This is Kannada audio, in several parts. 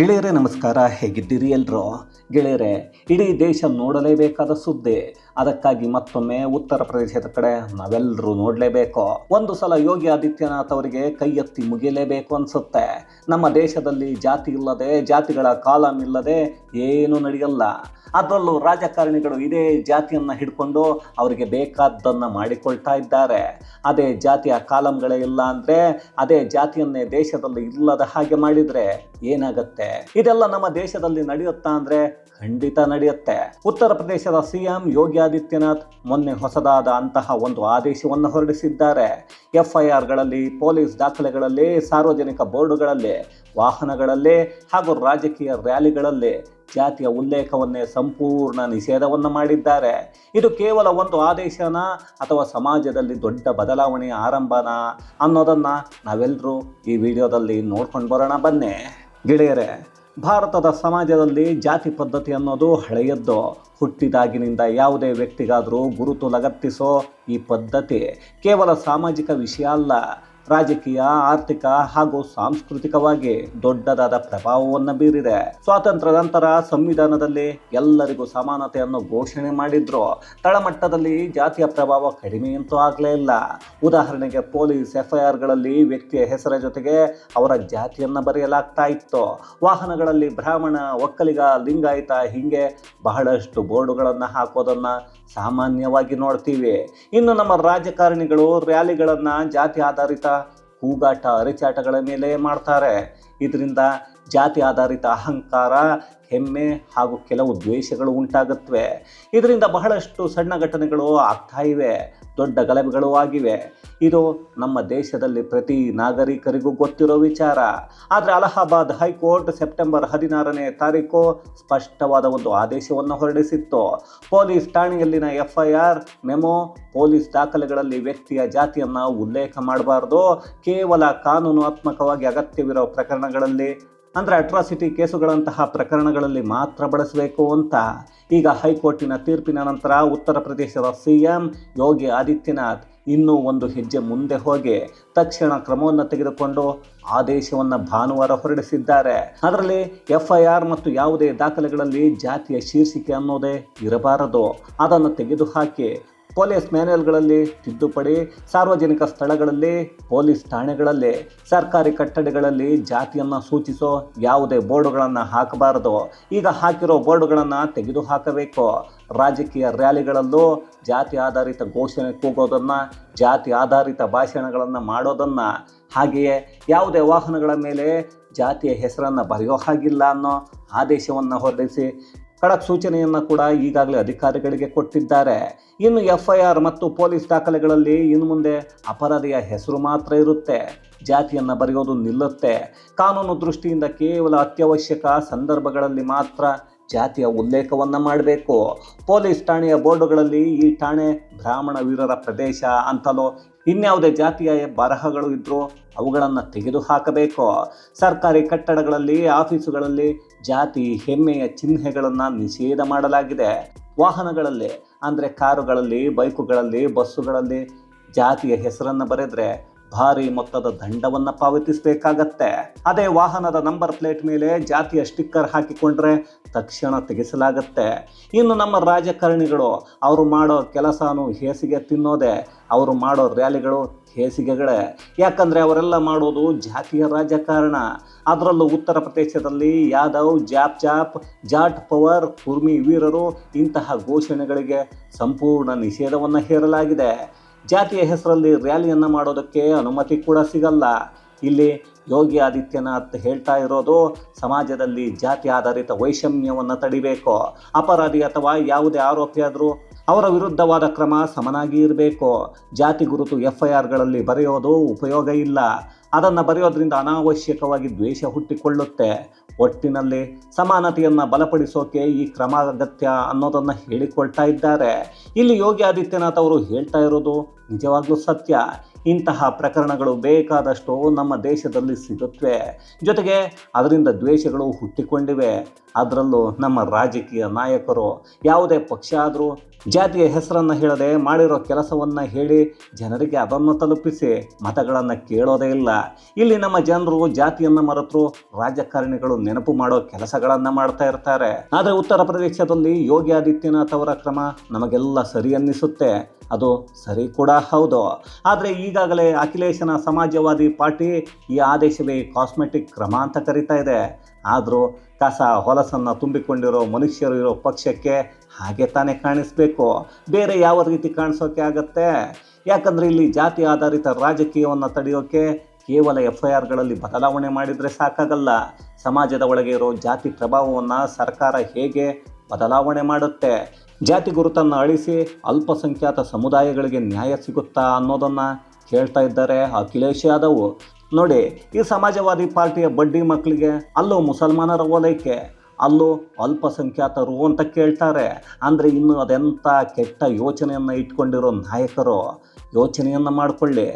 ಗೆಳೆಯರೇ ನಮಸ್ಕಾರ ಹೇಗಿದ್ದೀರಿ ಎಲ್ಲರೂ ಗೆಳೆಯರೇ ಇಡೀ ದೇಶ ನೋಡಲೇಬೇಕಾದ ಸುದ್ದಿ. ಅದಕ್ಕಾಗಿ ಮತ್ತೊಮ್ಮೆ ಉತ್ತರ ಪ್ರದೇಶದ ಕಡೆ ನಾವೆಲ್ಲರೂ ನೋಡಲೇಬೇಕು. ಒಂದು ಸಲ ಯೋಗಿ ಆದಿತ್ಯನಾಥ್ ಅವರಿಗೆ ಕೈ ಎತ್ತಿ ಮುಗಿಯಲೇಬೇಕು ಅನ್ಸುತ್ತೆ. ನಮ್ಮ ದೇಶದಲ್ಲಿ ಜಾತಿ ಇಲ್ಲದೆ, ಜಾತಿಗಳ ಕಾಲಂ ಇಲ್ಲದೆ ಏನೂ ನಡೆಯಲ್ಲ. ಅದರಲ್ಲೂ ರಾಜಕಾರಣಿಗಳು ಇದೇ ಜಾತಿಯನ್ನು ಹಿಡ್ಕೊಂಡು ಅವರಿಗೆ ಬೇಕಾದ್ದನ್ನು ಮಾಡಿಕೊಳ್ತಾ ಇದ್ದಾರೆ. ಅದೇ ಜಾತಿಯ ಕಾಲಂಗಳೇ ಇಲ್ಲ ಅಂದರೆ, ಅದೇ ಜಾತಿಯನ್ನೇ ದೇಶದಲ್ಲಿ ಇಲ್ಲದ ಹಾಗೆ ಮಾಡಿದರೆ ಏನಾಗುತ್ತೆ? ಇದೆಲ್ಲ ನಮ್ಮ ದೇಶದಲ್ಲಿ ನಡೆಯುತ್ತಾ ಅಂದರೆ ಖಂಡಿತ ನಡೆಯುತ್ತೆ. ಉತ್ತರ ಪ್ರದೇಶದ ಸಿಎಂ ಯೋಗಿ ಆದಿತ್ಯನಾಥ್ ಮೊನ್ನೆ ಹೊಸದಾದ ಅಂತಹ ಒಂದು ಆದೇಶವನ್ನು ಹೊರಡಿಸಿದ್ದಾರೆ. ಎಫ್ಐಆರ್ಗಳಲ್ಲಿ, ಪೊಲೀಸ್ ದಾಖಲೆಗಳಲ್ಲಿ, ಸಾರ್ವಜನಿಕ ಬೋರ್ಡುಗಳಲ್ಲಿ, ವಾಹನಗಳಲ್ಲಿ ಹಾಗೂ ರಾಜಕೀಯ ರ್ಯಾಲಿಗಳಲ್ಲಿ ಜಾತಿಯ ಉಲ್ಲೇಖವನ್ನೇ ಸಂಪೂರ್ಣ ನಿಷೇಧವನ್ನು ಮಾಡಿದ್ದಾರೆ. ಇದು ಕೇವಲ ಒಂದು ಆದೇಶನ ಅಥವಾ ಸಮಾಜದಲ್ಲಿ ದೊಡ್ಡ ಬದಲಾವಣೆಯ ಆರಂಭನ ಅನ್ನೋದನ್ನು ನಾವೆಲ್ಲರೂ ಈ ವಿಡಿಯೋದಲ್ಲಿ ನೋಡ್ಕೊಂಡು ಬರೋಣ ಬನ್ನಿ. ಗೆಳೆಯರೇ ಭಾರತದ ಸಮಾಜದಲ್ಲಿ ಜಾತಿ ಪದ್ಧತಿ ಅನ್ನೋದು ಹಳೆಯದ್ದು. ಹುಟ್ಟಿದಾಗಿನಿಂದ ಯಾವುದೇ ವ್ಯಕ್ತಿಗಾದರೂ ಗುರುತು ಲಗತ್ತಿಸೋ ಈ ಪದ್ಧತಿ ಕೇವಲ ಸಾಮಾಜಿಕ ವಿಷಯ ಅಲ್ಲ. ರಾಜಕೀಯ, ಆರ್ಥಿಕ ಹಾಗೂ ಸಾಂಸ್ಕೃತಿಕವಾಗಿ ದೊಡ್ಡದಾದ ಪ್ರಭಾವವನ್ನು ಬೀರಿದೆ. ಸ್ವಾತಂತ್ರ್ಯ ನಂತರ ಸಂವಿಧಾನದಲ್ಲಿ ಎಲ್ಲರಿಗೂ ಸಮಾನತೆಯನ್ನು ಘೋಷಣೆ ಮಾಡಿದ್ರು. ತಳಮಟ್ಟದಲ್ಲಿ ಜಾತಿಯ ಪ್ರಭಾವ ಕಡಿಮೆ ಅಂತೂ ಆಗಲೇ ಇಲ್ಲ. ಉದಾಹರಣೆಗೆ ಪೊಲೀಸ್, ಎಫ್ಐಆರ್ಗಳಲ್ಲಿ ವ್ಯಕ್ತಿಯ ಹೆಸರ ಜೊತೆಗೆ ಅವರ ಜಾತಿಯನ್ನು ಬರೆಯಲಾಗ್ತಾ ಇತ್ತು. ವಾಹನಗಳಲ್ಲಿ ಬ್ರಾಹ್ಮಣ, ಒಕ್ಕಲಿಗ, ಲಿಂಗಾಯತ ಹೀಗೆ ಬಹಳಷ್ಟು ಬೋರ್ಡುಗಳನ್ನು ಹಾಕೋದನ್ನು ಸಾಮಾನ್ಯವಾಗಿ ನೋಡ್ತೀವಿ. ಇನ್ನು ನಮ್ಮ ರಾಜಕಾರಣಿಗಳು, ರ್ಯಾಲಿಗಳನ್ನು ಜಾತಿ ಆಧಾರಿತ ಕೂಗಾಟ ಅರಿಚಾಟಗಳ ಮೇಲೆ ಮಾಡ್ತಾರೆ. ಇದರಿಂದ ಜಾತಿ ಆಧಾರಿತ ಅಹಂಕಾರ, ಹೆಮ್ಮೆ ಹಾಗೂ ಕೆಲವು ದ್ವೇಷಗಳು ಉಂಟಾಗುತ್ತವೆ ಇದರಿಂದ ಬಹಳಷ್ಟು ಸಣ್ಣ ಘಟನೆಗಳು ಆಗ್ತಾ ಇವೆ, ದೊಡ್ಡ ಗಲಭೆಗಳು ಆಗಿವೆ. ಇದು ನಮ್ಮ ದೇಶದಲ್ಲಿ ಪ್ರತಿ ನಾಗರಿಕರಿಗೂ ಗೊತ್ತಿರೋ ವಿಚಾರ. ಆದರೆ ಅಲಹಾಬಾದ್ ಹೈಕೋರ್ಟ್ ಸೆಪ್ಟೆಂಬರ್ ಹದಿನಾರನೇ ತಾರೀಕು ಸ್ಪಷ್ಟವಾದ ಒಂದು ಆದೇಶವನ್ನು ಹೊರಡಿಸಿತ್ತು. ಪೊಲೀಸ್ ಠಾಣೆಯಲ್ಲಿನ ಎಫ್ಐಆರ್ ಮೆಮೊ ಪೊಲೀಸ್ ದಾಖಲೆಗಳಲ್ಲಿ ವ್ಯಕ್ತಿಯ ಜಾತಿಯನ್ನು ಉಲ್ಲೇಖ ಮಾಡಬಾರ್ದು. ಕೇವಲ ಕಾನೂನಾತ್ಮಕವಾಗಿ ಅಗತ್ಯವಿರೋ ಪ್ರಕರಣಗಳಲ್ಲಿ ಅಂದರೆ ಅಟ್ರಾಸಿಟಿ ಕೇಸುಗಳಂತಹ ಪ್ರಕರಣಗಳಲ್ಲಿ ಮಾತ್ರ ಬಳಸಬೇಕು ಅಂತ ಈಗ ಹೈಕೋರ್ಟಿನ ತೀರ್ಪಿನ ನಂತರ ಉತ್ತರ ಪ್ರದೇಶದ ಸಿ ಎಂ ಯೋಗಿ ಆದಿತ್ಯನಾಥ್ ಇನ್ನೂ ಒಂದು ಹೆಜ್ಜೆ ಮುಂದೆ ಹೋಗಿ ತಕ್ಷಣ ಕ್ರಮವನ್ನು ತೆಗೆದುಕೊಂಡು ಆದೇಶವನ್ನು ಭಾನುವಾರ ಹೊರಡಿಸಿದ್ದಾರೆ. ಅದರಲ್ಲಿ ಎಫ್ ಐ ಆರ್ ಮತ್ತು ಯಾವುದೇ ದಾಖಲೆಗಳಲ್ಲಿ ಜಾತಿಯ ಶೀರ್ಷಿಕೆ ಅನ್ನೋದೇ ಇರಬಾರದು. ಅದನ್ನು ತೆಗೆದುಹಾಕಿ ಪೊಲೀಸ್ ಮ್ಯಾನ್ಯಲ್ಗಳಲ್ಲಿ ತಿದ್ದುಪಡಿ, ಸಾರ್ವಜನಿಕ ಸ್ಥಳಗಳಲ್ಲಿ ಪೊಲೀಸ್ ಠಾಣೆಗಳಲ್ಲಿ ಸರ್ಕಾರಿ ಕಟ್ಟಡಗಳಲ್ಲಿ ಜಾತಿಯನ್ನು ಸೂಚಿಸೋ ಯಾವುದೇ ಬೋರ್ಡುಗಳನ್ನು ಹಾಕಬಾರದು. ಈಗ ಹಾಕಿರೋ ಬೋರ್ಡುಗಳನ್ನು ತೆಗೆದು ಹಾಕಬೇಕು. ರಾಜಕೀಯ ರ್ಯಾಲಿಗಳಲ್ಲೂ ಜಾತಿ ಆಧಾರಿತ ಘೋಷಣೆ ಕೂಗೋದನ್ನು, ಜಾತಿ ಆಧಾರಿತ ಭಾಷಣಗಳನ್ನು ಮಾಡೋದನ್ನು, ಹಾಗೆಯೇ ಯಾವುದೇ ವಾಹನಗಳ ಮೇಲೆ ಜಾತಿಯ ಹೆಸರನ್ನು ಬರೆಯೋ ಹಾಗಿಲ್ಲ ಅನ್ನೋ ಆದೇಶವನ್ನು ಹೊರಡಿಸಿ ಖಡಕ್ ಸೂಚನೆಯನ್ನು ಕೂಡ ಈಗಾಗಲೇ ಅಧಿಕಾರಿಗಳಿಗೆ ಕೊಟ್ಟಿದ್ದಾರೆ. ಇನ್ನು ಎಫ್ ಐ ಆರ್ ಮತ್ತು ಪೊಲೀಸ್ ದಾಖಲೆಗಳಲ್ಲಿ ಇನ್ನು ಮುಂದೆ ಅಪರಾಧಿಯ ಹೆಸರು ಮಾತ್ರ ಇರುತ್ತೆ. ಜಾತಿಯನ್ನು ಬರೆಯೋದು ನಿಲ್ಲುತ್ತೆ. ಕಾನೂನು ದೃಷ್ಟಿಯಿಂದ ಕೇವಲ ಅತ್ಯವಶ್ಯಕ ಸಂದರ್ಭಗಳಲ್ಲಿ ಮಾತ್ರ ಜಾತಿಯ ಉಲ್ಲೇಖವನ್ನು ಮಾಡಬೇಕು. ಪೊಲೀಸ್ ಠಾಣೆಯ ಬೋರ್ಡುಗಳಲ್ಲಿ ಈ ಠಾಣೆ ಬ್ರಾಹ್ಮಣ ವೀರರ ಪ್ರದೇಶ ಅಂತಲೋ ಇನ್ಯಾವುದೇ ಜಾತಿಯ ಬರಹಗಳು ಇದ್ದರೂ ಅವುಗಳನ್ನು ತೆಗೆದು ಹಾಕಬೇಕು ಸರ್ಕಾರಿ ಕಟ್ಟಡಗಳಲ್ಲಿ, ಆಫೀಸುಗಳಲ್ಲಿ ಜಾತಿ ಹೆಮ್ಮೆಯ ಚಿಹ್ನೆಗಳನ್ನು ನಿಷೇಧ ಮಾಡಲಾಗಿದೆ. ವಾಹನಗಳಲ್ಲಿ, ಅಂದರೆ ಕಾರುಗಳಲ್ಲಿ, ಬೈಕುಗಳಲ್ಲಿ, ಬಸ್ಸುಗಳಲ್ಲಿ ಜಾತಿಯ ಹೆಸರನ್ನು ಬರೆದ್ರೆ ಭಾರಿ ಮೊತ್ತದ ದಂಡವನ್ನು ಪಾವತಿಸಬೇಕಾಗತ್ತೆ. ಅದೇ ವಾಹನದ ನಂಬರ್ ಪ್ಲೇಟ್ ಮೇಲೆ ಜಾತಿಯ ಸ್ಟಿಕ್ಕರ್ ಹಾಕಿಕೊಂಡ್ರೆ ತಕ್ಷಣ ತೆಗೆಸಲಾಗತ್ತೆ. ಇನ್ನು ನಮ್ಮ ರಾಜಕಾರಣಿಗಳು, ಅವರು ಮಾಡೋ ಕೆಲಸನೂ ಹೇಸಿಗೆ ತಿನ್ನೋದೆ, ಅವರು ಮಾಡೋ ರ್ಯಾಲಿಗಳು ಹೇಸಿಗೆಗಳೇ. ಯಾಕಂದರೆ ಅವರೆಲ್ಲ ಮಾಡೋದು ಜಾತಿಯ ರಾಜಕಾರಣ. ಅದರಲ್ಲೂ ಉತ್ತರ ಪ್ರದೇಶದಲ್ಲಿ ಯಾದವ್, ಜಾಪ್ ಜಾಪ್, ಜಾಟ್ ಪವರ್ ಕುರ್ಮಿ ವೀರರು ಇಂತಹ ಘೋಷಣೆಗಳಿಗೆ ಸಂಪೂರ್ಣ ನಿಷೇಧವನ್ನು ಹೇರಲಾಗಿದೆ. ಜಾತಿಯ ಹೆಸರಲ್ಲಿ ರ್ಯಾಲಿಯನ್ನು ಮಾಡೋದಕ್ಕೆ ಅನುಮತಿ ಕೂಡ ಸಿಗಲ್ಲ. ಇಲ್ಲಿ ಯೋಗಿ ಆದಿತ್ಯನಾಥ್ ಹೇಳ್ತಾ ಇರೋದು, ಸಮಾಜದಲ್ಲಿ ಜಾತಿ ಆಧಾರಿತ ವೈಷಮ್ಯವನ್ನು ತಡಿಬೇಕು. ಅಪರಾಧಿ ಅಥವಾ ಯಾವುದೇ ಆರೋಪಿಯಾದರೂ ಅವರ ವಿರುದ್ಧವಾದ ಕ್ರಮ ಸಮನಾಗಿ ಇರಬೇಕು. ಜಾತಿ ಗುರುತು ಎಫ್ ಐ ಆರ್ಗಳಲ್ಲಿ ಬರೆಯೋದು ಉಪಯೋಗ ಇಲ್ಲ. ಅದನ್ನು ಬರೆಯೋದ್ರಿಂದ ಅನಾವಶ್ಯಕವಾಗಿ ದ್ವೇಷ ಹುಟ್ಟಿಕೊಳ್ಳುತ್ತೆ. ಒಟ್ಟಿನಲ್ಲಿ ಸಮಾನತೆಯನ್ನು ಬಲಪಡಿಸೋಕೆ ಈ ಕ್ರಮ ಅಗತ್ಯ ಅನ್ನೋದನ್ನು ಹೇಳಿಕೊಳ್ತಾ ಇದ್ದಾರೆ. ಇಲ್ಲಿ ಯೋಗಿ ಆದಿತ್ಯನಾಥ್ ಅವರು ಹೇಳ್ತಾ ಇರೋದು ನಿಜವಾಗ್ಲೂ ಸತ್ಯ. ಇಂತಹ ಪ್ರಕರಣಗಳು ಬೇಕಾದಷ್ಟು ನಮ್ಮ ದೇಶದಲ್ಲಿ ಸಿಗುತ್ತವೆ. ಜೊತೆಗೆ ಅದರಿಂದ ದ್ವೇಷಗಳು ಹುಟ್ಟಿಕೊಂಡಿವೆ. ಅದರಲ್ಲೂ ನಮ್ಮ ರಾಜಕೀಯ ನಾಯಕರು ಯಾವುದೇ ಪಕ್ಷ ಆದರೂ ಜಾತಿಯ ಹೆಸರನ್ನು ಹೇಳದೆ ಮಾಡಿರೋ ಕೆಲಸವನ್ನು ಹೇಳಿ ಜನರಿಗೆ ಅದನ್ನು ತಲುಪಿಸಿ ಮತಗಳನ್ನು ಕೇಳೋದೇ ಇಲ್ಲ. ಇಲ್ಲಿ ನಮ್ಮ ಜನರು ಜಾತಿಯನ್ನು ಮರೆತು ರಾಜಕಾರಣಿಗಳು ನೆನಪು ಮಾಡೋ ಕೆಲಸಗಳನ್ನು ಮಾಡ್ತಾ ಇರ್ತಾರೆ. ಆದರೆ ಉತ್ತರ ಪ್ರದೇಶದಲ್ಲಿ ಯೋಗಿ ಆದಿತ್ಯನಾಥ್ ಅವರ ಕ್ರಮ ನಮಗೆಲ್ಲ ಸರಿ ಅನ್ನಿಸುತ್ತೆ. ಅದು ಸರಿ ಕೂಡ ಹೌದು. ಆದರೆ ಈಗಾಗಲೇ ಅಖಿಲೇಶನ ಸಮಾಜವಾದಿ ಪಾರ್ಟಿ ಈ ಆದೇಶವೇ ಕಾಸ್ಮೆಟಿಕ್ ಕ್ರಮ ಅಂತ ಕರಿತಾ ಇದೆ. ಆದರೂ ಕಸ ಹೊಲಸನ್ನು ತುಂಬಿಕೊಂಡಿರೋ ಮನುಷ್ಯರು ಇರೋ ಪಕ್ಷಕ್ಕೆ ಹಾಗೆ ತಾನೇ ಕಾಣಿಸ್ಬೇಕು. ಬೇರೆ ಯಾವ ರೀತಿ ಕಾಣಿಸೋಕೆ ಆಗತ್ತೆ? ಯಾಕಂದರೆ ಇಲ್ಲಿ ಜಾತಿ ಆಧಾರಿತ ರಾಜಕೀಯವನ್ನು ತಡೆಯೋಕೆ ಕೇವಲ ಎಫ್ ಐ ಆರ್ಗಳಲ್ಲಿ ಬದಲಾವಣೆ ಮಾಡಿದರೆ ಸಾಕಾಗಲ್ಲ. ಸಮಾಜದ ಒಳಗೆ ಇರೋ ಜಾತಿ ಪ್ರಭಾವವನ್ನು ಸರ್ಕಾರ ಹೇಗೆ ಬದಲಾವಣೆ ಮಾಡುತ್ತೆ? ಜಾತಿ ಗುರುತನ್ನು ಅಳಿಸಿ ಅಲ್ಪಸಂಖ್ಯಾತ ಸಮುದಾಯಗಳಿಗೆ ನ್ಯಾಯ ಸಿಗುತ್ತಾ ಅನ್ನೋದನ್ನು ಕೇಳ್ತಾ ಇದ್ದಾರೆ ಅಖಿಲೇಶ್ ಯಾದವ್. ನೋಡಿ, ಈ ಸಮಾಜವಾದಿ ಪಾರ್ಟಿಯ ಬಡ್ಡಿ ಮಕ್ಕಳಿಗೆ ಅಲ್ಲೂ ಮುಸಲ್ಮಾನರ ಓಲೈಕೆ, ಅಲ್ಲೂ ಅಲ್ಪಸಂಖ್ಯಾತರು ಅಂತ ಕೇಳ್ತಾರೆ. ಅಂದರೆ ಇನ್ನು ಅದೆಂಥ ಕೆಟ್ಟ ಯೋಚನೆಯನ್ನು ಇಟ್ಕೊಂಡಿರೋ ನಾಯಕರು, ಯೋಚನೆಯನ್ನು ಮಾಡಿಕೊಳ್ಳಿ.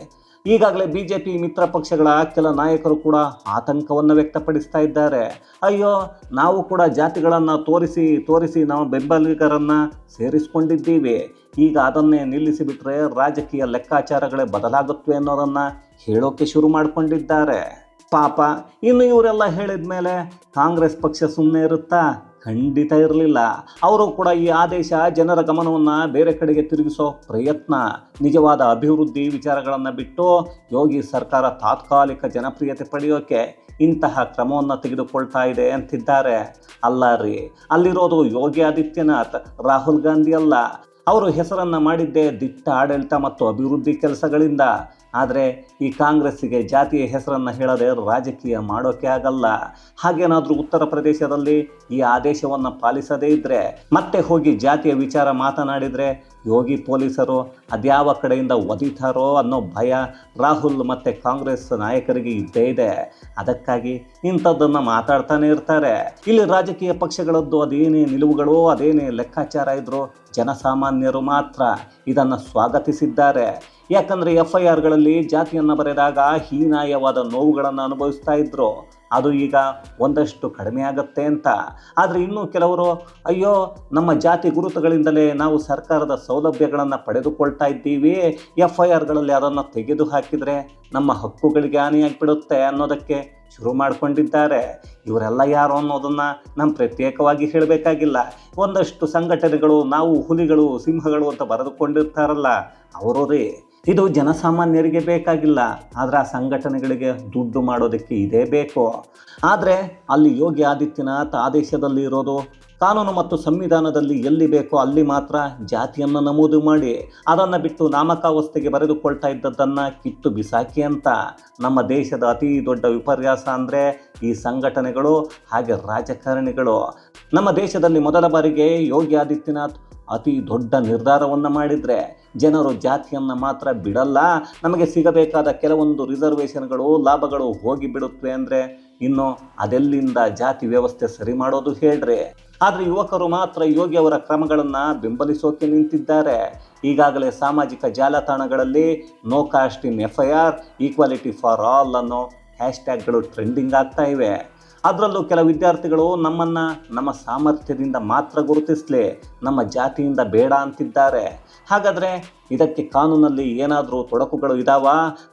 ಈಗಾಗಲೇ ಬಿ ಜೆ ಪಿ ಮಿತ್ರ ಪಕ್ಷಗಳ ಕೆಲ ನಾಯಕರು ಕೂಡ ಆತಂಕವನ್ನು ವ್ಯಕ್ತಪಡಿಸ್ತಾ ಇದ್ದಾರೆ. ಅಯ್ಯೋ, ನಾವು ಕೂಡ ಜಾತಿಗಳನ್ನು ತೋರಿಸಿ ತೋರಿಸಿ ನಾವು ಬೆಂಬಲಿಗರನ್ನು ಸೇರಿಸ್ಕೊಂಡಿದ್ದೀವಿ. ಈಗ ಅದನ್ನೇ ನಿಲ್ಲಿಸಿಬಿಟ್ರೆ ರಾಜಕೀಯ ಲೆಕ್ಕಾಚಾರಗಳೇ ಬದಲಾಗುತ್ತವೆ ಅನ್ನೋದನ್ನು ಹೇಳೋಕೆ ಶುರು ಮಾಡಿಕೊಂಡಿದ್ದಾರೆ. ಪಾಪ, ಇನ್ನು ಇವರೆಲ್ಲ ಹೇಳಿದ ಮೇಲೆ ಕಾಂಗ್ರೆಸ್ ಪಕ್ಷ ಸುಮ್ಮನೆ ಇರುತ್ತಾ? ಖಂಡಿತ ಇರಲಿಲ್ಲ. ಅವರು ಕೂಡ ಈ ಆದೇಶ ಜನರ ಗಮನವನ್ನು ಬೇರೆ ಕಡೆಗೆ ತಿರುಗಿಸೋ ಪ್ರಯತ್ನ. ನಿಜವಾದ ಅಭಿವೃದ್ಧಿ ವಿಚಾರಗಳನ್ನು ಬಿಟ್ಟು ಯೋಗಿ ಸರ್ಕಾರ ತಾತ್ಕಾಲಿಕ ಜನಪ್ರಿಯತೆ ಪಡೆಯೋಕೆ ಇಂತಹ ಕ್ರಮವನ್ನು ತೆಗೆದುಕೊಳ್ತಾ ಇದೆ ಅಂತಿದ್ದಾರೆ. ಅಲ್ಲ ರೀ, ಅಲ್ಲಿರೋದು ಯೋಗಿ ಆದಿತ್ಯನಾಥ್, ರಾಹುಲ್ ಗಾಂಧಿ ಅಲ್ಲ. ಅವರು ಹೆಸರನ್ನು ಮಾಡಿದ್ದೇ ದಿಟ್ಟ ಆಡಳಿತ ಮತ್ತು ಅಭಿವೃದ್ಧಿ ಕೆಲಸಗಳಿಂದ. ಆದರೆ ಈ ಕಾಂಗ್ರೆಸ್ಸಿಗೆ ಜಾತಿಯ ಹೆಸರನ್ನು ಹೇಳದೆ ರಾಜಕೀಯ ಮಾಡೋಕೆ ಆಗಲ್ಲ. ಹಾಗೇನಾದರೂ ಉತ್ತರ ಪ್ರದೇಶದಲ್ಲಿ ಈ ಆದೇಶವನ್ನು ಪಾಲಿಸದೇ ಇದ್ದರೆ ಮತ್ತೆ ಹೋಗಿ ಜಾತಿಯ ವಿಚಾರ ಮಾತನಾಡಿದರೆ ಯೋಗಿ ಪೊಲೀಸರು ಅದ್ಯಾವ ಕಡೆಯಿಂದ ಒದಿತಾರೋ ಅನ್ನೋ ಭಯ ರಾಹುಲ್ ಮತ್ತು ಕಾಂಗ್ರೆಸ್ ನಾಯಕರಿಗೆ ಇದ್ದೇ ಇದೆ. ಅದಕ್ಕಾಗಿ ಇಂಥದ್ದನ್ನು ಮಾತಾಡ್ತಾನೆ ಇರ್ತಾರೆ. ಇಲ್ಲಿ ರಾಜಕೀಯ ಪಕ್ಷಗಳದ್ದು ಅದೇನೇ ನಿಲುವುಗಳು ಅದೇನೇ ಲೆಕ್ಕಾಚಾರ ಇದ್ದರೂ ಜನಸಾಮಾನ್ಯರು ಮಾತ್ರ ಇದನ್ನು ಸ್ವಾಗತಿಸಿದ್ದಾರೆ. ಯಾಕಂದರೆ ಎಫ್ ಐ ಆರ್ಗಳಲ್ಲಿ ಜಾತಿಯನ್ನು ಬರೆದಾಗ ಹೀನಾಯವಾದ ನೋವುಗಳನ್ನು ಅನುಭವಿಸ್ತಾ ಇದ್ರು. ಅದು ಈಗ ಒಂದಷ್ಟು ಕಡಿಮೆ ಆಗತ್ತೆ ಅಂತ. ಆದರೆ ಇನ್ನೂ ಕೆಲವರು, ಅಯ್ಯೋ, ನಮ್ಮ ಜಾತಿ ಗುರುತುಗಳಿಂದಲೇ ನಾವು ಸರ್ಕಾರದ ಸೌಲಭ್ಯಗಳನ್ನು ಪಡೆದುಕೊಳ್ತಾ ಇದ್ದೀವಿ. ಎಫ್ ಐ ಆರ್ಗಳಲ್ಲಿ ಅದನ್ನು ತೆಗೆದು ಹಾಕಿದರೆ ನಮ್ಮ ಹಕ್ಕುಗಳಿಗೆ ಹಾನಿಯಾಗಿಬಿಡುತ್ತೆ ಅನ್ನೋದಕ್ಕೆ ಶುರು ಮಾಡಿಕೊಂಡಿದ್ದಾರೆ. ಇವರೆಲ್ಲ ಯಾರು ಅನ್ನೋದನ್ನು ನಾನು ಪ್ರತ್ಯೇಕವಾಗಿ ಹೇಳಬೇಕಾಗಿಲ್ಲ. ಒಂದಷ್ಟು ಸಂಘಟನೆಗಳು, ನಾವು ಹುಲಿಗಳು, ಸಿಂಹಗಳು ಅಂತ ಬರೆದುಕೊಂಡಿರ್ತಾರಲ್ಲ ಅವರು ರೀ ಇದು ಜನಸಾಮಾನ್ಯರಿಗೆ ಬೇಕಾಗಿಲ್ಲ. ಆದರೆ ಆ ಸಂಘಟನೆಗಳಿಗೆ ದುಡ್ಡು ಮಾಡೋದಕ್ಕೆ ಇದೇ ಬೇಕು. ಆದರೆ ಅಲ್ಲಿ ಯೋಗಿ ಆದಿತ್ಯನಾಥ್ ಆದೇಶದಲ್ಲಿ ಇರೋದು ಕಾನೂನು ಮತ್ತು ಸಂವಿಧಾನದಲ್ಲಿ ಎಲ್ಲಿ ಬೇಕೋ ಅಲ್ಲಿ ಮಾತ್ರ ಜಾತಿಯನ್ನು ನಮೂದು ಮಾಡಿ ಅದನ್ನು ಬಿಟ್ಟು ನಾಮಕಾವಸ್ಥೆಗೆ ಬರೆದುಕೊಳ್ತಾ ಇದ್ದದ್ದನ್ನು ಕಿತ್ತು ಬಿಸಾಕಿ ಅಂತ. ನಮ್ಮ ದೇಶದ ಅತಿ ದೊಡ್ಡ ವಿಪರ್ಯಾಸ ಅಂದರೆ ಈ ಸಂಘಟನೆಗಳು ಹಾಗೆ ರಾಜಕಾರಣಿಗಳು. ನಮ್ಮ ದೇಶದಲ್ಲಿ ಮೊದಲ ಬಾರಿಗೆ ಯೋಗಿ ಆದಿತ್ಯನಾಥ್ ಅತಿ ದೊಡ್ಡ ನಿರ್ಧಾರವನ್ನು ಮಾಡಿದರೆ. ಜನರು ಜಾತಿಯನ್ನು ಮಾತ್ರ ಬಿಡಲ್ಲ, ನಮಗೆ ಸಿಗಬೇಕಾದ ಕೆಲವೊಂದು ರಿಸರ್ವೇಷನ್ಗಳು, ಲಾಭಗಳು ಹೋಗಿ ಬಿಡುತ್ತವೆ ಅಂದರೆ ಇನ್ನು ಅದೆಲ್ಲಿಂದ ಜಾತಿ ವ್ಯವಸ್ಥೆ ಸರಿ ಮಾಡೋದು ಹೇಳ್ರಿ. ಆದರೆ ಯುವಕರು ಮಾತ್ರ ಯೋಗಿ ಅವರ ಕ್ರಮಗಳನ್ನು ಬೆಂಬಲಿಸೋಕೆ ನಿಂತಿದ್ದಾರೆ. ಈಗಾಗಲೇ ಸಾಮಾಜಿಕ ಜಾಲತಾಣಗಳಲ್ಲಿ no caste in F I R, equality for all ಅನ್ನೋ ಹ್ಯಾಶ್ಟ್ಯಾಗ್ಗಳು ಟ್ರೆಂಡಿಂಗ್ ಆಗ್ತಾ ಇವೆ. ಅದರಲ್ಲೂ ಕೆಲ ವಿದ್ಯಾರ್ಥಿಗಳು ನಮ್ಮನ್ನು ನಮ್ಮ ಸಾಮರ್ಥ್ಯದಿಂದ ಮಾತ್ರ ಗುರುತಿಸಲಿ, ನಮ್ಮ ಜಾತಿಯಿಂದ ಬೇಡ ಅಂತಿದ್ದಾರೆ. ಹಾಗಾದರೆ ಇದಕ್ಕೆ ಕಾನೂನಲ್ಲಿ ಏನಾದರೂ ತೊಡಕುಗಳು ಇದಾವ?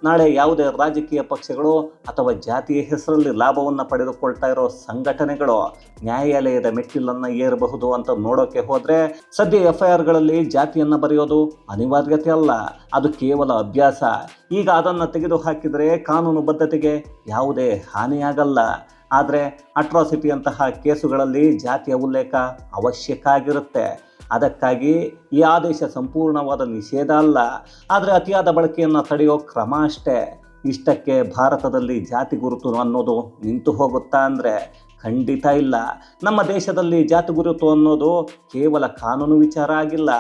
ನಾಳೆ ಯಾವುದೇ ರಾಜಕೀಯ ಪಕ್ಷಗಳು ಅಥವಾ ಜಾತಿಯ ಹೆಸರಲ್ಲಿ ಲಾಭವನ್ನು ಪಡೆದುಕೊಳ್ತಾ ಇರೋ ಸಂಘಟನೆಗಳು ನ್ಯಾಯಾಲಯದ ಮೆಟ್ಟಿಲನ್ನು ಏರಬಹುದು ಅಂತ ನೋಡೋಕ್ಕೆ ಹೋದರೆ ಸದ್ಯ ಎಫ್ ಐ ಆರ್ಗಳಲ್ಲಿ ಜಾತಿಯನ್ನು ಬರೆಯೋದು ಅನಿವಾರ್ಯತೆ ಅಲ್ಲ, ಅದು ಕೇವಲ ಅಭ್ಯಾಸ. ಈಗ ಅದನ್ನು ತೆಗೆದು ಹಾಕಿದರೆ ಕಾನೂನು ಬದ್ಧತೆಗೆ ಯಾವುದೇ ಹಾನಿಯಾಗಲ್ಲ. ಆದರೆ ಅಟ್ರಾಸಿಟಿಯಂತಹ ಕೇಸುಗಳಲ್ಲಿ ಜಾತಿಯ ಉಲ್ಲೇಖ ಅವಶ್ಯಕ ಆಗಿರುತ್ತೆ ಅದಕ್ಕಾಗಿ ಈ ಆದೇಶ ಸಂಪೂರ್ಣವಾದ ನಿಷೇಧ ಅಲ್ಲ, ಆದರೆ ಅತಿಯಾದ ಬಳಕೆಯನ್ನು ತಡೆಯೋ ಕ್ರಮ ಅಷ್ಟೇ. ಇಷ್ಟಕ್ಕೆ ಭಾರತದಲ್ಲಿ ಜಾತಿ ಗುರುತು ಅನ್ನೋದು ನಿಂತು ಹೋಗುತ್ತಾ ಅಂದರೆ ಖಂಡಿತ ಇಲ್ಲ. ನಮ್ಮ ದೇಶದಲ್ಲಿ ಜಾತಿ ಗುರುತು ಅನ್ನೋದು ಕೇವಲ ಕಾನೂನು ವಿಚಾರ ಆಗಿಲ್ಲ.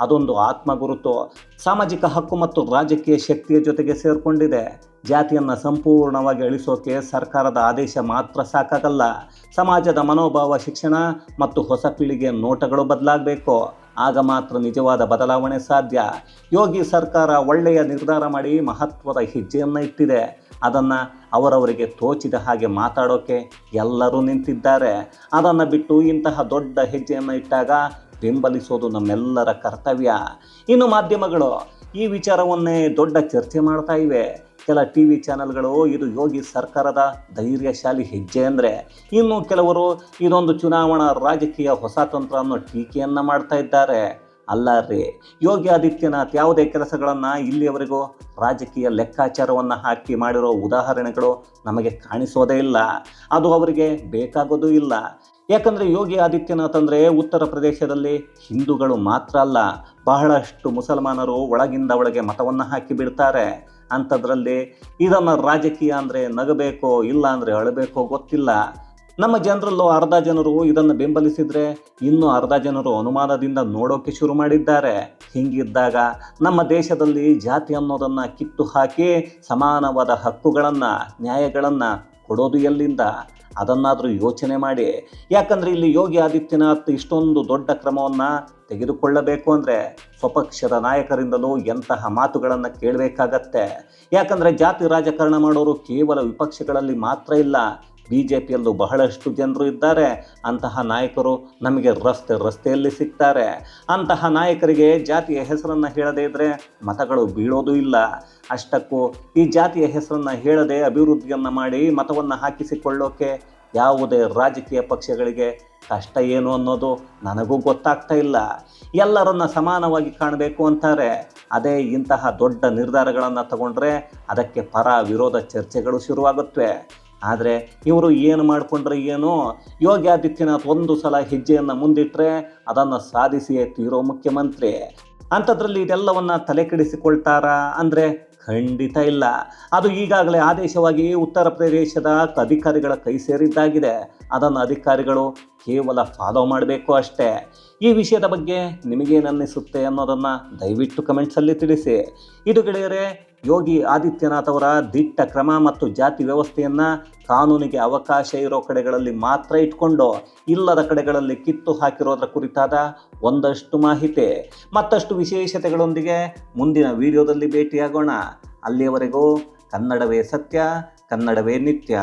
ಅದೊಂದು ಆತ್ಮ ಗುರುತು ಸಾಮಾಜಿಕ ಹಕ್ಕು ಮತ್ತು ರಾಜಕೀಯ ಶಕ್ತಿಯ ಜೊತೆಗೆ ಸೇರಿಕೊಂಡಿದೆ. ಜಾತಿಯನ್ನು ಸಂಪೂರ್ಣವಾಗಿ ಅಳಿಸೋಕೆ ಸರ್ಕಾರದ ಆದೇಶ ಮಾತ್ರ ಸಾಕಾಗಲ್ಲ. ಸಮಾಜದ ಮನೋಭಾವ, ಶಿಕ್ಷಣ ಮತ್ತು ಹೊಸ ಪೀಳಿಗೆಯ ನೋಟಗಳು ಬದಲಾಗಬೇಕು. ಆಗ ಮಾತ್ರ ನಿಜವಾದ ಬದಲಾವಣೆ ಸಾಧ್ಯ. ಯೋಗಿ ಸರ್ಕಾರ ಒಳ್ಳೆಯ ನಿರ್ಧಾರ ಮಾಡಿ ಮಹತ್ವದ ಹೆಜ್ಜೆಯನ್ನು ಇಟ್ಟಿದೆ. ಅದನ್ನು ಅವರವರಿಗೆ ತೋಚಿದ ಹಾಗೆ ಮಾತಾಡೋಕೆ ಎಲ್ಲರೂ ನಿಂತಿದ್ದಾರೆ. ಅದನ್ನು ಬಿಟ್ಟು ಇಂತಹ ದೊಡ್ಡ ಹೆಜ್ಜೆಯನ್ನು ಇಟ್ಟಾಗ ಬೆಂಬಲಿಸೋದು ನಮ್ಮೆಲ್ಲರ ಕರ್ತವ್ಯ. ಇನ್ನು ಮಾಧ್ಯಮಗಳು ಈ ವಿಚಾರವನ್ನೇ ದೊಡ್ಡ ಚರ್ಚೆ ಮಾಡ್ತಾ ಇವೆ. ಕೆಲ ಟಿ ವಿ ಚಾನೆಲ್ಗಳು ಇದು ಯೋಗಿ ಸರ್ಕಾರದ ಧೈರ್ಯಶಾಲಿ ಹೆಜ್ಜೆ ಅಂದರೆ. ಇನ್ನು ಕೆಲವರು ಇದೊಂದು ಚುನಾವಣಾ ರಾಜಕೀಯ ಹೊಸ ತಂತ್ರ ಅನ್ನೋ ಟೀಕೆಯನ್ನು ಮಾಡ್ತಾ ಇದ್ದಾರೆ. ಅಲ್ಲ ರೀ, ಯೋಗಿ ಆದಿತ್ಯನಾಥ್ ಯಾವುದೇ ಕೆಲಸಗಳನ್ನು ಇಲ್ಲಿಯವರೆಗೂ ರಾಜಕೀಯ ಲೆಕ್ಕಾಚಾರವನ್ನು ಹಾಕಿ ಮಾಡಿರೋ ಉದಾಹರಣೆಗಳು ನಮಗೆ ಕಾಣಿಸೋದೇ ಇಲ್ಲ. ಅದು ಅವರಿಗೆ ಬೇಕಾಗೋದೂ ಇಲ್ಲ. ಯಾಕಂದರೆ ಯೋಗಿ ಆದಿತ್ಯನಾಥ್ ಅಂದರೆ ಉತ್ತರ ಪ್ರದೇಶದಲ್ಲಿ ಹಿಂದೂಗಳು ಮಾತ್ರ ಅಲ್ಲ, ಬಹಳಷ್ಟು ಮುಸಲ್ಮಾನರು ಒಳಗಿಂದ ಒಳಗೆ ಮತವನ್ನು ಹಾಕಿ ಬಿಡ್ತಾರೆ. ಅಂಥದ್ರಲ್ಲಿ ಇದನ್ನು ರಾಜಕೀಯ ಅಂದರೆ ನಗಬೇಕೋ ಇಲ್ಲ ಅಂದರೆ ಅಳಬೇಕೋ ಗೊತ್ತಿಲ್ಲ. ನಮ್ಮ ಜನರಲ್ಲೂ ಅರ್ಧ ಜನರು ಇದನ್ನು ಬೆಂಬಲಿಸಿದರೆ ಇನ್ನೂ ಅರ್ಧ ಜನರು ಅನುಮಾನದಿಂದ ನೋಡೋಕೆ ಶುರು ಮಾಡಿದ್ದಾರೆ. ಹೀಗಿದ್ದಾಗ ನಮ್ಮ ದೇಶದಲ್ಲಿ ಜಾತಿ ಅನ್ನೋದನ್ನು ಕಿತ್ತು ಹಾಕಿ ಸಮಾನವಾದ ಹಕ್ಕುಗಳನ್ನು, ನ್ಯಾಯಗಳನ್ನು ಕೊಡೋದು ಎಲ್ಲಿಂದ? ಅದನ್ನಾದರೂ ಯೋಚನೆ ಮಾಡಿ. ಯಾಕಂದರೆ ಇಲ್ಲಿ ಯೋಗಿ ಆದಿತ್ಯನಾಥ್ ಇಷ್ಟೊಂದು ದೊಡ್ಡ ಕ್ರಮವನ್ನು ತೆಗೆದುಕೊಳ್ಳಬೇಕು ಅಂದರೆ ಸ್ವಪಕ್ಷದ ನಾಯಕರಿಂದಲೂ ಎಂತಹ ಮಾತುಗಳನ್ನು ಕೇಳಬೇಕಾಗತ್ತೆ. ಯಾಕಂದರೆ ಜಾತಿ ರಾಜಕಾರಣ ಮಾಡೋರು ಕೇವಲ ವಿಪಕ್ಷಗಳಲ್ಲಿ ಮಾತ್ರ ಇಲ್ಲ. ಬಿ ಜೆ ಪಿಯಲ್ಲೂ ಬಹಳಷ್ಟು ಜನರು ಇದ್ದಾರೆ. ಅಂತಹ ನಾಯಕರು ನಮಗೆ ರಸ್ತೆ ರಸ್ತೆಯಲ್ಲಿ ಸಿಗ್ತಾರೆ. ಅಂತಹ ನಾಯಕರಿಗೆ ಜಾತಿಯ ಹೆಸರನ್ನು ಹೇಳದೇ ಇದ್ದರೆ ಮತಗಳು ಬೀಳೋದೂ ಇಲ್ಲ. ಅಷ್ಟಕ್ಕೂ ಈ ಜಾತಿಯ ಹೆಸರನ್ನು ಹೇಳದೆ ಅಭಿವೃದ್ಧಿಯನ್ನು ಮಾಡಿ ಮತವನ್ನು ಹಾಕಿಸಿಕೊಳ್ಳೋಕೆ ಯಾವುದೇ ರಾಜಕೀಯ ಪಕ್ಷಗಳಿಗೆ ಕಷ್ಟ ಏನು ಅನ್ನೋದು ನನಗೂ ಗೊತ್ತಾಗ್ತಾ ಇಲ್ಲ. ಎಲ್ಲರನ್ನ ಸಮಾನವಾಗಿ ಕಾಣಬೇಕು ಅಂತಾರೆ. ಅದೇ ಇಂತಹ ದೊಡ್ಡ ನಿರ್ಧಾರಗಳನ್ನು ತಗೊಂಡ್ರೆ ಅದಕ್ಕೆ ಪರ ವಿರೋಧ ಚರ್ಚೆಗಳು ಶುರುವಾಗುತ್ತವೆ ಆದರೆ ಇವರು ಏನು ಮಾಡಿಕೊಂಡ್ರೆ ಏನು? ಯೋಗಿ ಆದಿತ್ಯನಾಥ್ ಒಂದು ಸಲ ಹೆಜ್ಜೆಯನ್ನು ಮುಂದಿಟ್ಟರೆ ಅದನ್ನು ಸಾಧಿಸಿಯೇ ತೀರೋ ಮುಖ್ಯಮಂತ್ರಿ. ಅಂಥದ್ರಲ್ಲಿ ಇದೆಲ್ಲವನ್ನು ತಲೆ ಕೆಡಿಸಿಕೊಳ್ತಾರಾ ಅಂದರೆ ಖಂಡಿತ ಇಲ್ಲ. ಅದು ಈಗಾಗಲೇ ಆದೇಶವಾಗಿ ಉತ್ತರ ಪ್ರದೇಶದ ಅಧಿಕಾರಿಗಳ ಕೈ ಸೇರಿದ್ದಾಗಿದೆ. ಅದನ್ನು ಅಧಿಕಾರಿಗಳು ಕೇವಲ ಫಾಲೋ ಮಾಡಬೇಕು ಅಷ್ಟೇ. ಈ ವಿಷಯದ ಬಗ್ಗೆ ನಿಮಗೇನನ್ನಿಸುತ್ತೆ ಅನ್ನೋದನ್ನು ದಯವಿಟ್ಟು ಕಮೆಂಟ್ಸಲ್ಲಿ ತಿಳಿಸಿ. ಇದು ಗೆಳೆಯರೆ ಯೋಗಿ ಆದಿತ್ಯನಾಥ್ ಅವರ ದಿಟ್ಟ ಕ್ರಮ ಮತ್ತು ಜಾತಿ ವ್ಯವಸ್ಥೆಯನ್ನು ಕಾನೂನಿಗೆ ಅವಕಾಶ ಇರೋ ಕಡೆಗಳಲ್ಲಿ ಮಾತ್ರ ಇಟ್ಕೊಂಡು ಇಲ್ಲದ ಕಡೆಗಳಲ್ಲಿ ಕಿತ್ತು ಹಾಕಿರೋದ್ರ ಕುರಿತಾದ ಒಂದಷ್ಟು ಮಾಹಿತಿ. ಮತ್ತಷ್ಟು ವಿಶೇಷತೆಗಳೊಂದಿಗೆ ಮುಂದಿನ ವಿಡಿಯೋದಲ್ಲಿ ಭೇಟಿಯಾಗೋಣ. ಅಲ್ಲಿಯವರೆಗೂ ಕನ್ನಡವೇ ಸತ್ಯ, ಕನ್ನಡವೇ ನಿತ್ಯ.